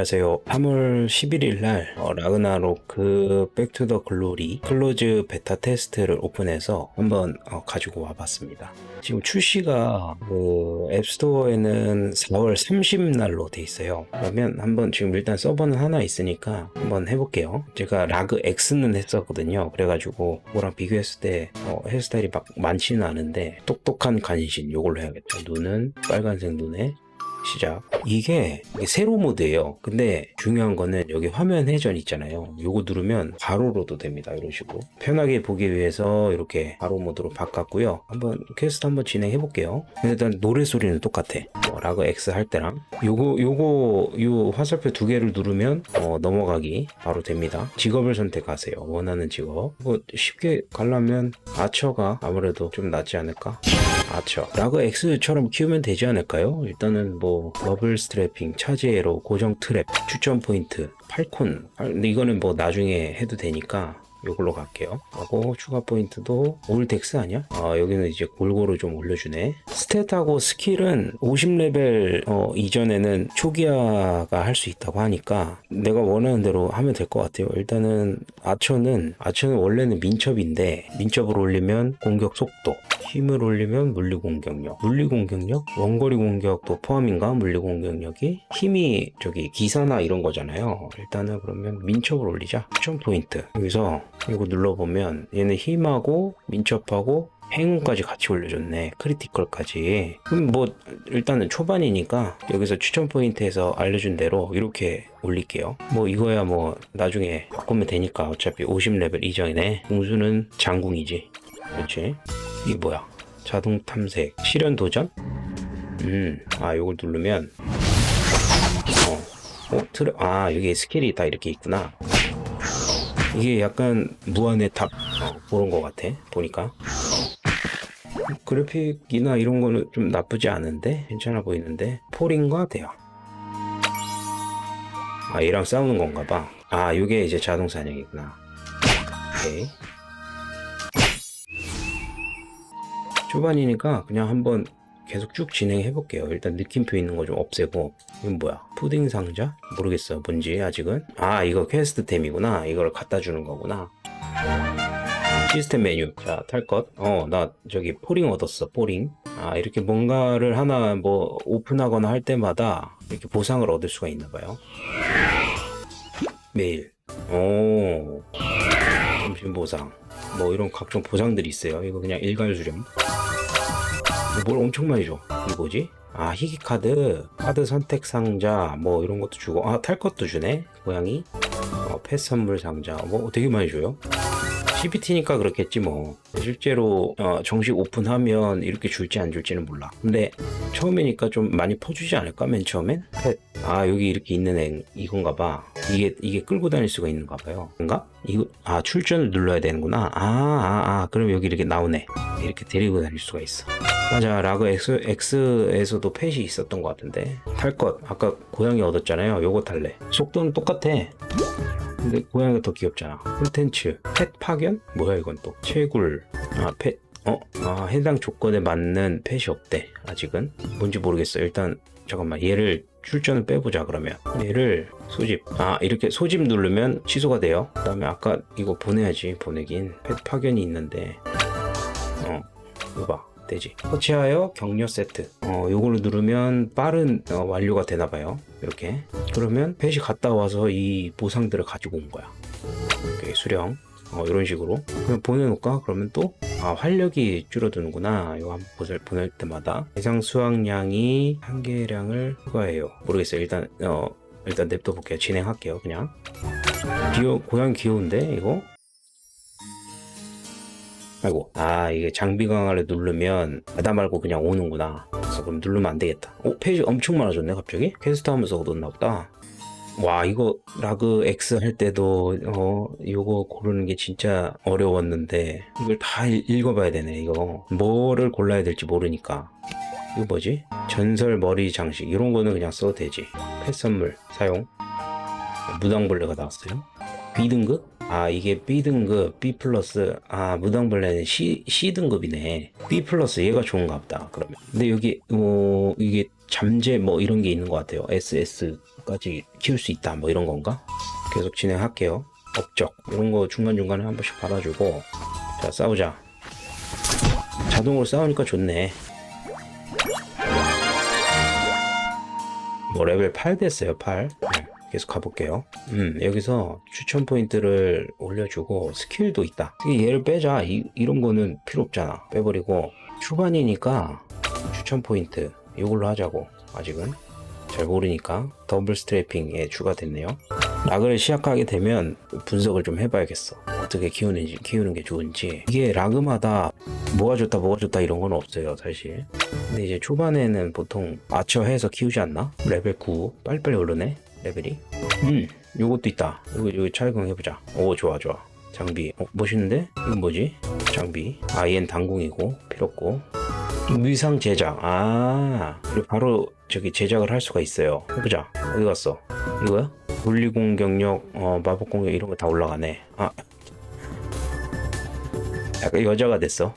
안녕하세요. 3월 11일 날 어, 라그나로크 백투더 글로리 클로즈 베타 테스트를 오픈해서 한번 어, 가지고 와봤습니다. 지금 출시가 그 앱스토어에는 4월 30날로 돼 있어요. 그러면 한번 지금 일단 서버는 하나 있으니까 한번 해볼게요. 제가 라그 X는 했었거든요. 그래가지고 그거랑 비교했을 때 어, 헤어스타일이 막 많지는 않은데 똑똑한 간신 요걸로 해야겠죠. 눈은 빨간색 눈에 시작. 이게 세로 모드예요. 근데 중요한 거는 여기 화면 회전 있잖아요. 요거 누르면 가로로도 됩니다. 이런 식으로. 편하게 보기 위해서 이렇게 가로 모드로 바꿨고요. 한번 퀘스트 한번 진행해 볼게요. 일단 노래 소리는 똑같아. 뭐 라그 X 할 때랑 요거 요거 요 화살표 두 개를 누르면 어, 넘어가기 바로 됩니다. 직업을 선택하세요. 원하는 직업. 뭐 쉽게 가려면 아처가 아무래도 좀 낫지 않을까? 아처. 라그 X처럼 키우면 되지 않을까요? 일단은 뭐 더블 스트래핑, 차지 에로, 고정 트랩, 추천 포인트, 팔콘. 아, 근데 이거는 뭐 나중에 해도 되니까 요걸로 갈게요. 하고 추가 포인트도 올덱스 아니야? 아 여기는 이제 골고루 좀 올려주네. 스탯하고 스킬은 50레벨 어, 이전에는 초기화가 할 수 있다고 하니까 내가 원하는 대로 하면 될 것 같아요. 일단은 아처는 아처는 원래는 민첩인데 민첩을 올리면 공격 속도, 힘을 올리면 물리 공격력, 물리 공격력, 원거리 공격도 포함인가 물리 공격력이 힘이 저기 기사나 이런 거잖아요. 일단은 그러면 민첩을 올리자. 추천 포인트 여기서 이거 눌러보면 얘는 힘하고 민첩하고 행운까지 같이 올려줬네. 크리티컬까지. 그럼 뭐 일단은 초반이니까 여기서 추천 포인트에서 알려준 대로 이렇게 올릴게요. 뭐 이거야 뭐 나중에 바꾸면 되니까 어차피 50레벨 이전이네. 공수는 장궁이지. 그렇지? 이게 뭐야? 자동 탐색. 실현 도전? 음아 요걸 누르면 어, 어 트레 아 여기 스킬이 다 이렇게 있구나 이게 약간 무한의 탑 어, 그런 것 같아 보니까. 그래픽이나 이런 거는 좀 나쁘지 않은데 괜찮아 보이는데. 폴인과 대화 아 얘랑 싸우는 건가 봐아 요게 이제 자동 사냥이구나. 오케이. 초반이니까 그냥 한번 계속 쭉 진행해 볼게요. 일단 느낌표 있는 거 좀 없애고. 이건 뭐야? 푸딩 상자? 모르겠어. 뭔지 아직은. 아 이거 퀘스트템이구나. 이걸 갖다 주는 거구나. 시스템 메뉴. 자, 탈 것. 어, 나 저기 포링 얻었어. 포링. 아, 이렇게 뭔가를 하나 뭐 오픈하거나 할 때마다 이렇게 보상을 얻을 수가 있나 봐요. 매일. 오. 점심 보상. 뭐 이런 각종 보상들이 있어요. 이거 그냥 일괄 수령. 뭘 엄청 많이 줘. 이게 뭐지? 아, 희귀 카드, 카드 선택 상자, 뭐 이런 것도 주고, 아, 탈 것도 주네? 고양이? 어, 펫 선물 상자, 뭐 되게 많이 줘요. CPT니까 그렇겠지 뭐. 실제로 어, 정식 오픈하면 이렇게 줄지 안 줄지는 몰라. 근데 처음이니까 좀 많이 퍼주지 않을까? 맨 처음엔? 펫. 아 여기 이렇게 있는 애 이건가 봐. 이게 이게 끌고 다닐 수가 있는가 봐요. 뭔가? 이거 아 출전을 눌러야 되는구나. 아 아, 아, 그럼 여기 이렇게 나오네. 이렇게 데리고 다닐 수가 있어. 맞아 라그 X, X에서도 펫이 있었던 것 같은데. 탈 것. 아까 고양이 얻었잖아요. 요거 탈래. 속도는 똑같아. 근데 고양이가 더 귀엽잖아. 콘텐츠, 펫 파견? 뭐야 이건 또. 채굴, 아 펫, 어, 아 해당 조건에 맞는 펫이 없대. 아직은. 뭔지 모르겠어. 일단 잠깐만. 얘를 출전을 빼보자 그러면. 얘를 소집. 아 이렇게 소집 누르면 취소가 돼요. 그 다음에 아까 이거 보내야지 보내긴. 펫 파견이 있는데. 어 이거 봐 되지. 터치하여 격려 세트. 어 요걸로 누르면 빠른 어, 완료가 되나봐요. 이렇게. 그러면 펫이 갔다 와서 이 보상들을 가지고 온 거야. 이렇게 수령. 어, 이런 식으로. 그럼 보내놓을까? 그러면 또? 아 활력이 줄어드는구나. 이거 한번 보낼, 보낼 때마다. 대상 수확량이 한 개량을 추가해요. 모르겠어요. 일단 어 일단 냅둬 볼게요. 진행할게요 그냥. 귀여 고양이 귀여운데 이거 아이고 아 이게 장비 강화를 누르면 바다 말고 그냥 오는구나. 그래서 그럼 누르면 안 되겠다. 오 페이지 엄청 많아졌네 갑자기? 퀘스트 하면서 얻었나 보다. 와 이거 라그 X 할 때도 어 이거 고르는 게 진짜 어려웠는데 이걸 다 읽- 읽어봐야 되네 이거. 뭐를 골라야 될지 모르니까. 이거 뭐지? 전설 머리 장식. 이런 거는 그냥 써도 되지. 펫 선물 사용. 무당벌레가 나왔어요? B등급? 아 이게 B등급 B 플러스 아 무당벌레는 C, C 등급이네. B 플러스 얘가 좋은가 보다 그러면. 근데 여기 뭐 이게 잠재 뭐 이런 게 있는 것 같아요. SS 레벨까지 키울 수 있다 뭐 이런 건가? 계속 진행할게요. 업적. 이런 거 중간중간에 한 번씩 받아주고. 자 싸우자. 자동으로 싸우니까 좋네. 뭐 레벨 8 됐어요 8 네, 계속 가볼게요. 음 여기서 추천 포인트를 올려주고 스킬도 있다. 얘를 빼자. 이, 이런 거는 필요 없잖아. 빼버리고 초반이니까 추천 포인트 이걸로 하자고 아직은. 잘 모르니까 더블 스트래핑에 추가됐네요. 라그를 시작하게 되면 분석을 좀 해봐야겠어. 어떻게 키우는지 키우는 게 좋은지. 이게 라그마다 뭐가 좋다 뭐가 좋다 이런 건 없어요 사실. 근데 이제 초반에는 보통 아처 해서 키우지 않나? 레벨 9 빨리빨리 오르네 레벨이? 음 요것도 있다. 이거 이거 촬영해보자. 오 좋아 좋아. 장비. 어, 멋있는데? 이건 뭐지? 장비. 아 얘는 당궁이고 필요 없고. 위상 제작. 아 바로 저기 제작을 할 수가 있어요. 해보자. 어디 갔어? 이거야? 물리 공격력 어, 마법 공격 이런 거 다 올라가네. 아. 약간 여자가 됐어.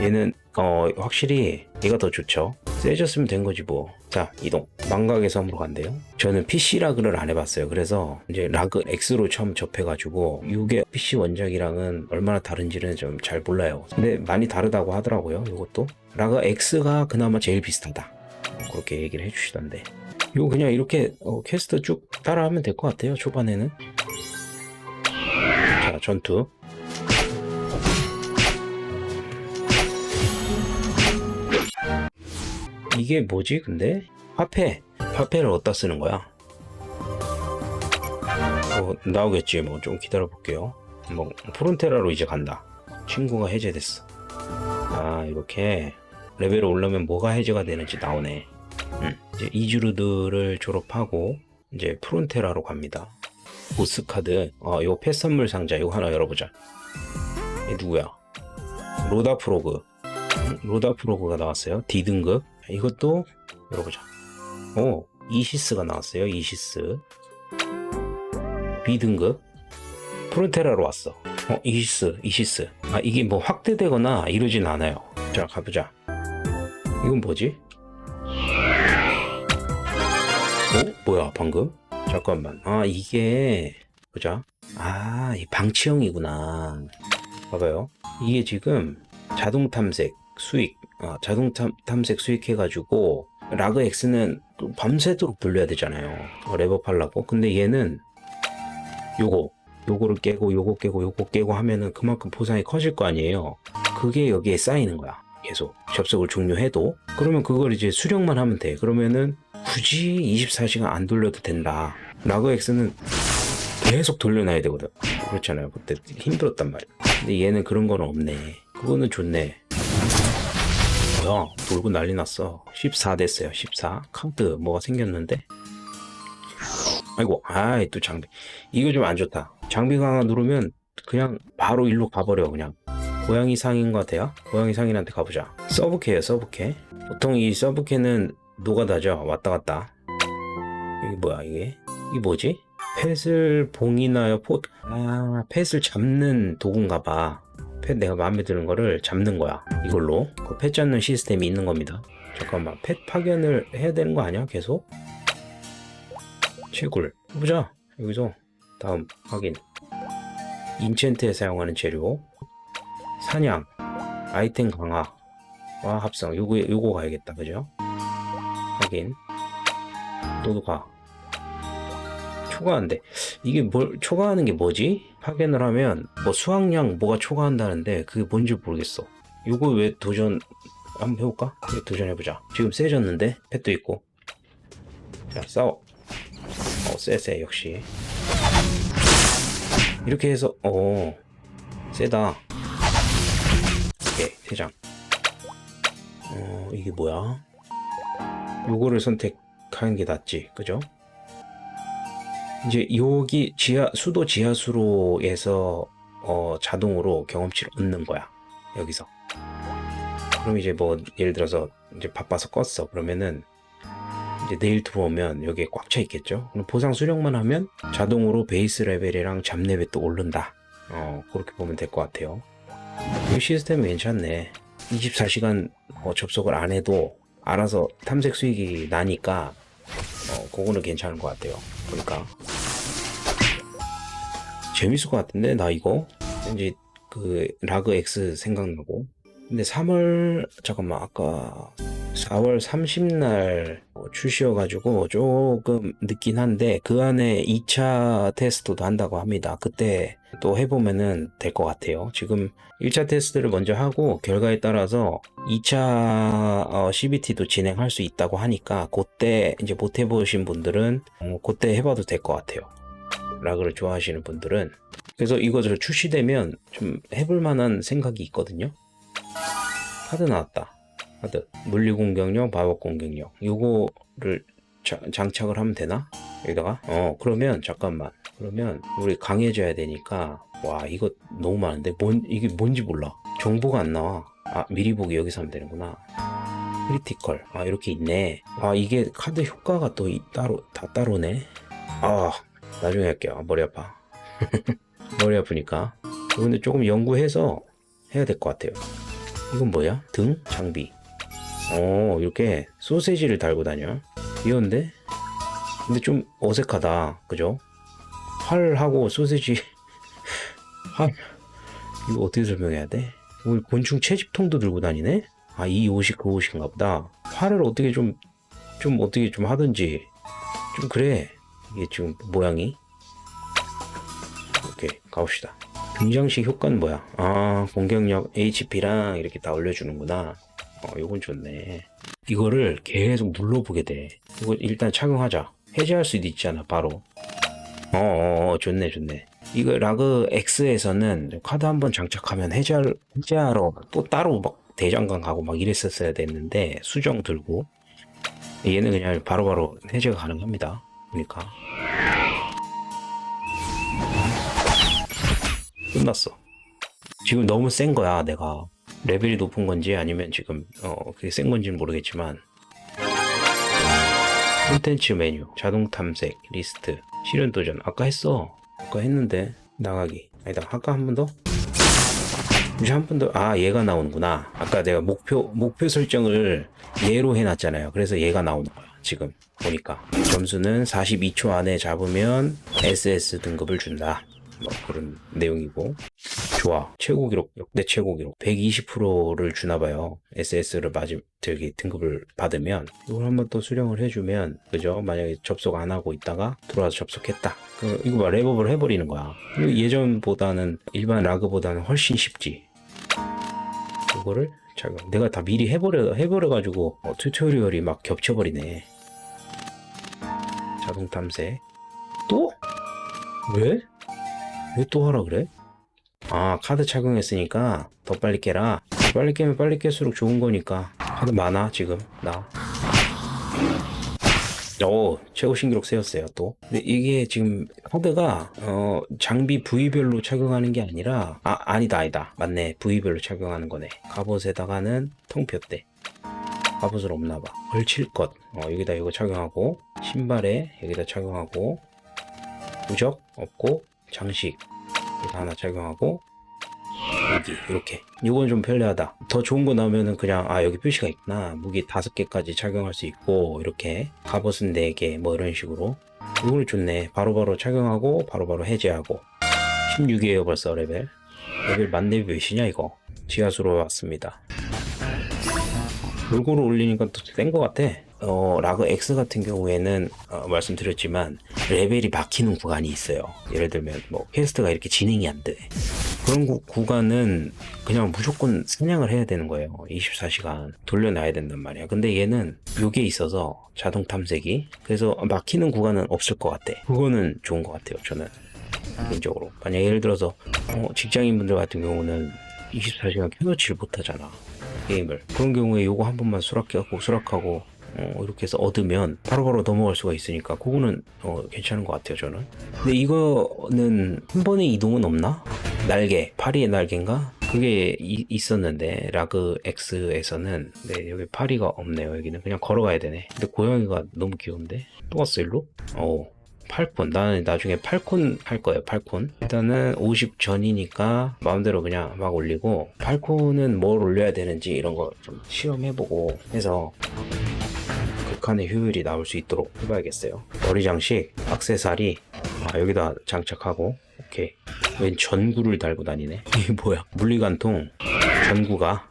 얘는 어 확실히 얘가 더 좋죠. 세졌으면 된 거지 뭐 자 이동. 망각의 섬으로 간대요. 저는 PC 라그를 안 해봤어요. 그래서 이제 라그 X로 처음 접해가지고 이게 PC 원작이랑은 얼마나 다른지는 좀 잘 몰라요. 근데 많이 다르다고 하더라고요 이것도. 라그 X가 그나마 제일 비슷하다. 그렇게 얘기를 해주시던데. 이거 그냥 이렇게 어, 퀘스트 쭉 따라하면 될 것 같아요 초반에는. 자 전투 이게 뭐지 근데? 화폐. 화폐를 어디다 쓰는 거야? 뭐 나오겠지. 뭐 좀 기다려 볼게요. 뭐 프론테라로 이제 간다. 친구가 해제됐어. 아 이렇게. 레벨을 올라면 뭐가 해제가 되는지 나오네. 음, 이제 이주르드를 졸업하고 이제 프론테라로 갑니다. 보스 카드. 어 이거 패 선물 상자 이거 하나 열어보자. 얘 누구야? 로다 프로그. 음, 로다 프로그가 나왔어요. D등급 이것도 열어보자. 오 이시스가 나왔어요 이시스. B등급. 프론테라로 왔어. 어 이시스 이시스. 아 이게 뭐 확대되거나 이러진 않아요. 자 가보자. 이건 뭐지? 어? 뭐야 방금? 잠깐만. 아 이게 보자. 아 이 방치형이구나. 봐봐요. 이게 지금 자동 탐색 수익 아, 자동 탐, 탐색 수익해가지고 라그 X는 또 밤새도록 돌려야 되잖아요. 어, 랩업하려고. 근데 얘는 요거 요거를 깨고 요거 깨고 요거 깨고 하면은 그만큼 보상이 커질 거 아니에요. 그게 여기에 쌓이는 거야. 계속 접속을 종료해도. 그러면 그걸 이제 수령만 하면 돼. 그러면은 굳이 24시간 안 돌려도 된다. 라그 X는 계속 돌려놔야 되거든. 그렇잖아요. 그때 힘들었단 말이야. 근데 얘는 그런 건 없네. 그거는 좋네 뭐야 돌고 난리 났어. 14 됐어요 14 카운트 뭐가 생겼는데? 아이고 아이 또 장비. 이거 좀 안 좋다. 장비 강화 누르면 그냥 바로 일로 가버려 그냥. 고양이 상인 것 같아요. 고양이 상인한테 가보자. 서브캐요 서브캐. 보통 이 서브캐는 노가다죠. 왔다 갔다. 이게 뭐야 이게? 이게 뭐지? 펫을 봉이나요? 포... 아 펫을 잡는 도구인가 봐 펫 내가 마음에 드는 거를 잡는 거야. 이걸로. 그 펫 잡는 시스템이 있는 겁니다. 잠깐만. 펫 파견을 해야 되는 거 아니야? 계속? 채굴. 해보자. 여기서. 다음. 확인. 인챈트에 사용하는 재료. 사냥. 아이템 강화와 합성. 요거 요거 가야겠다. 그죠? 확인. 너도 가 초과한데 이게 뭘 초과하는 게 뭐지? 파견을 하면 뭐 수확량 뭐가 초과한다는데 그게 뭔지 모르겠어. 요거 왜 도전 한번 해볼까? 이거 도전해보자. 지금 세졌는데 펫도 있고. 자 싸워. 어 쎄쎄 역시. 이렇게 해서 어 세다. 오케이 세장. 어 이게 뭐야? 요거를 선택하는 게 낫지 그죠 이제 여기 지하 수도 지하수로에서 어 자동으로 경험치를 얻는 거야 여기서 그럼 이제 뭐 예를 들어서 이제 바빠서 껐어 그러면은 이제 내일 들어오면 여기에 꽉 차 있겠죠. 그럼 보상 수령만 하면 자동으로 베이스 레벨이랑 잡레벨 또 오른다. 어 그렇게 보면 될 것 같아요. 이 시스템 괜찮네. 24시간 뭐 접속을 안 해도 알아서 탐색 수익이 나니까 어, 그거는 괜찮은 것 같아요. 보니까. 재밌을 것 같은데, 나 이거? 왠지 그 라그 X 생각나고. 근데 3월, 잠깐만, 아까 4월 30날 출시여가지고 조금 늦긴 한데, 그 안에 2차 테스트도 한다고 합니다. 그때 또 해보면은 될 것 같아요. 지금 1차 테스트를 먼저 하고, 결과에 따라서 2차 어, CBT도 진행할 수 있다고 하니까, 그때 이제 못 해보신 분들은, 어, 그때 해봐도 될 것 같아요. 라그를 좋아하시는 분들은. 그래서 이거 저 출시되면 좀 해볼 만한 생각이 있거든요. 카드 나왔다. 카드. 물리 공격력, 마법 공격력. 요거를 자- 장착을 하면 되나? 여기다가? 어, 그러면 잠깐만. 그러면 우리 강해져야 되니까 와, 이거 너무 많은데 뭔 이게 뭔지 몰라. 정보가 안 나와. 아, 미리 보기 여기서 하면 되는구나. 크리티컬. 아, 이렇게 있네. 아, 이게 카드 효과가 또 이- 따로 다 따로네. 아, 나중에 할게요. 아, 머리 아파. 머리 아프니까. 근데 조금 연구해서 해야 될 것 같아요. 이건 뭐야? 등? 장비. 어, 이렇게 소세지를 달고 다녀. 귀여운데? 근데 좀 어색하다. 그죠? 활하고 소세지. 활. 이거 어떻게 설명해야 돼? 우리 곤충 채집통도 들고 다니네? 아, 이 옷이 그 옷인가 보다. 활을 어떻게 좀, 좀 어떻게 좀 하든지. 좀 그래. 이게 지금 모양이. 오케이, 가봅시다. 등장식 효과는 뭐야? 아, 공격력 HP랑 이렇게 다 올려주는구나. 어, 요건 좋네. 이거를 계속 눌러보게 돼. 이거 일단 착용하자. 해제할 수도 있잖아, 바로. 어, 어, 어, 좋네, 좋네. 이거 라그 X에서는 카드 한번 장착하면 해제할, 해제하러 또 따로 막 대장간 가고 막 이랬었어야 됐는데, 수정 들고. 얘는 그냥 바로바로 해제가 가능합니다. 그러니까. 끝났어. 지금 너무 센 거야, 내가. 레벨이 높은 건지 아니면 지금 어 그게 센 건지는 모르겠지만. 콘텐츠 메뉴 자동 탐색 리스트 실현 도전. 아까 했어. 아까 했는데 나가기. 아니다 아까? 한 번 더? 이제 한 번 더? 아 얘가 나오는구나. 아까 내가 목표 목표 설정을 얘로 해놨잖아요. 그래서 얘가 나오는 거야 지금 보니까 점수는 42초 안에 잡으면 SS 등급을 준다 뭐 그런 내용이고 좋아. 최고 기록, 역대 최고 기록. 120%를 주나 봐요. SS를 맞으, 저기 등급을 받으면. 이걸 한번 또 수령을 해주면, 그죠? 만약에 접속 안 하고 있다가 들어와서 접속했다. 그, 이거 봐, 랩업을 해버리는 거야. 예전보다는, 일반 라그보다는 훨씬 쉽지. 이거를, 잠깐, 내가 다 미리 해버려, 해버려 가지고, 어, 튜토리얼이 막 겹쳐버리네. 자동 탐색. 또? 왜? 왜 또 하라 그래? 아 카드 착용했으니까 더 빨리 깨라 빨리 깨면 빨리 깰수록 좋은 거니까 카드 많아 지금 나 오, 최고 신기록 세웠어요, 또. 근데 이게 지금 카드가, 어, 장비 부위별로 착용하는 게 아니라, 아, 아니다, 아니다. 맞네. 부위별로 착용하는 거네. 갑옷에다가는 통표대. 갑옷은 없나봐. 걸칠 것. 어, 여기다 이거 착용하고, 신발에 여기다 착용하고, 부적 없고, 장식. 여기다 하나 착용하고, 여기. 이렇게. 이건 좀 편리하다. 더 좋은 거 나오면은 그냥 아 여기 표시가 있구나. 무기 다섯 개까지 착용할 수 있고 이렇게 갑옷은 네 개 뭐 이런 식으로. 이거는 좋네. 바로바로 착용하고 바로바로 해제하고. 16이에요 벌써 레벨. 레벨 만렙이 몇이냐 이거? 지하수로 왔습니다 골고루 올리니까 또센것 같아 어, 라그 X 같은 경우에는 어, 말씀드렸지만 레벨이 막히는 구간이 있어요. 예를 들면 뭐 퀘스트가 이렇게 진행이 안 돼. 그런 구, 구간은 그냥 무조건 사냥을 해야 되는 거예요. 24시간 돌려놔야 된단 말이야. 근데 얘는 요게 있어서 자동 탐색이 그래서 막히는 구간은 없을 것 같아. 그거는 좋은 것 같아요. 저는 개인적으로. 만약 예를 들어서 어, 직장인분들 같은 경우는 24시간 켜놓지를 못하잖아. 게임을. 그런 경우에 요거 한 번만 수락하고 수락하고 어, 이렇게 해서 얻으면 바로 바로 넘어갈 수가 있으니까 그거는 어, 괜찮은 것 같아요 저는 근데 이거는 한 번의 이동은 없나? 날개 파리의 날개인가? 그게 이- 있었는데 라그 X에서는 네 여기 파리가 없네요 여기는 그냥 걸어가야 되네 근데 고양이가 너무 귀여운데 또 왔어 일로? 어 팔콘 나는 나중에 팔콘 할 거예요 팔콘 일단은 50 전이니까 마음대로 그냥 막 올리고 팔콘은 뭘 올려야 되는지 이런 거 좀 시험해보고 해서 그 극한의 효율이 나올 수 있도록 해봐야겠어요. 머리 장식, 악세사리 아, 여기다 장착하고 오케이. 웬 전구를 달고 다니네. 이게 뭐야? 물리관통 전구가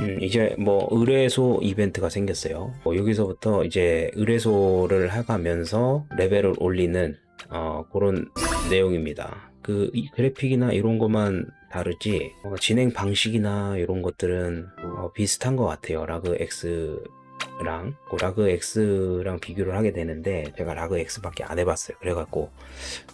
음, 이제 뭐 의뢰소 이벤트가 생겼어요. 뭐 여기서부터 이제 의뢰소를 해가면서 레벨을 올리는 어, 그런 내용입니다. 그이 그래픽이나 이런 것만 다르지 어, 진행 방식이나 이런 것들은 어, 비슷한 것 같아요. 라그 X랑 그 라그 X랑 비교를 하게 되는데 제가 라그 X밖에 안 해봤어요. 그래갖고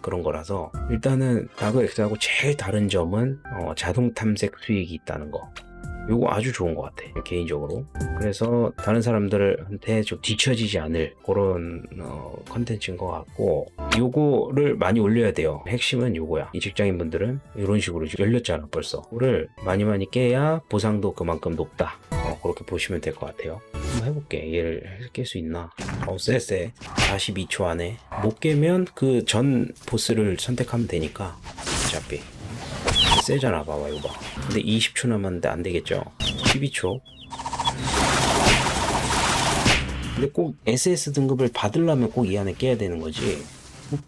그런 거라서 일단은 라그 X하고 제일 다른 점은 어, 자동 탐색 수익이 있다는 거. 요거 아주 좋은 것 같아 개인적으로. 그래서 다른 사람들한테 좀 뒤처지지 않을 그런 어, 컨텐츠인 것 같고 요거를 많이 올려야 돼요. 핵심은 요거야. 이 직장인분들은 이런 식으로 열렸잖아 벌써. 이거를 많이 많이 깨야 보상도 그만큼 높다. 어, 그렇게 보시면 될 것 같아요. 한번 해볼게. 얘를 깰 수 있나? 어 쎄쎄. 42초 안에. 못 깨면 그 전 보스를 선택하면 되니까. 어차피 세잖아 봐봐 이거 봐. 근데 20초 남았는데 안 되겠죠? 12초? 근데 꼭 SS 등급을 받으려면 꼭 이 안에 깨야 되는 거지. 꼭-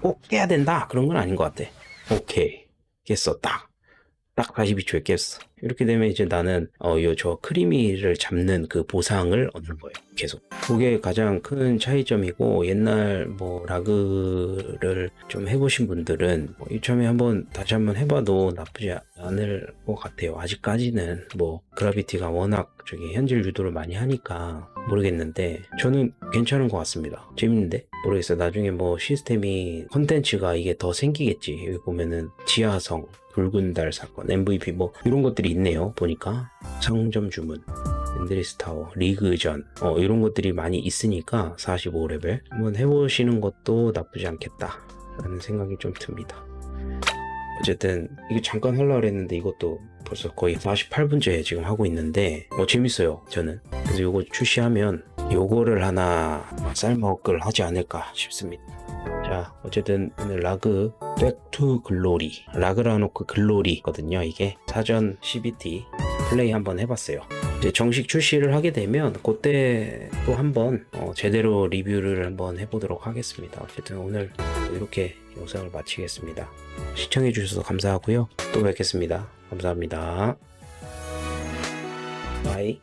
꼭 깨야 된다? 그런 건 아닌 것 같아. 오케이. 깼어 딱 딱 42초에 깼어. 이렇게 되면 이제 나는 어 요 저 크리미를 잡는 그 보상을 얻는 거예요 계속. 그게 가장 큰 차이점이고 옛날 뭐 라그를 좀 해보신 분들은 뭐 이참에 한번 다시 한번 해봐도 나쁘지 않을 것 같아요. 아직까지는 뭐 그라비티가 워낙 저기 현질 유도를 많이 하니까 모르겠는데 저는 괜찮은 것 같습니다. 재밌는데? 모르겠어요. 나중에 뭐 시스템이 컨텐츠가 이게 더 생기겠지. 여기 보면은 지하성 붉은 달 사건 MVP 뭐 이런 것들이 있네요 보니까. 상점 주문 앤드리스 타워, 리그전, 어, 이런 것들이 많이 있으니까 45레벨 한번 해보시는 것도 나쁘지 않겠다 라는 생각이 좀 듭니다. 어쨌든 이거 잠깐 하려고 했는데 이것도 벌써 거의 48분째 지금 하고 있는데 뭐 재밌어요 저는 그래서 이거 출시하면 요거를 하나 쌀먹을 하지 않을까 싶습니다 자 어쨌든 오늘 라그 백투 글로리 라그라노크 글로리거든요 이게 사전 CBT 플레이 한번 해봤어요 이제 정식 출시를 하게 되면 그때 또 한번 어, 제대로 리뷰를 한번 해보도록 하겠습니다. 어쨌든 오늘 이렇게 영상을 마치겠습니다. 시청해 주셔서 감사하고요. 또 뵙겠습니다. 감사합니다. 바이.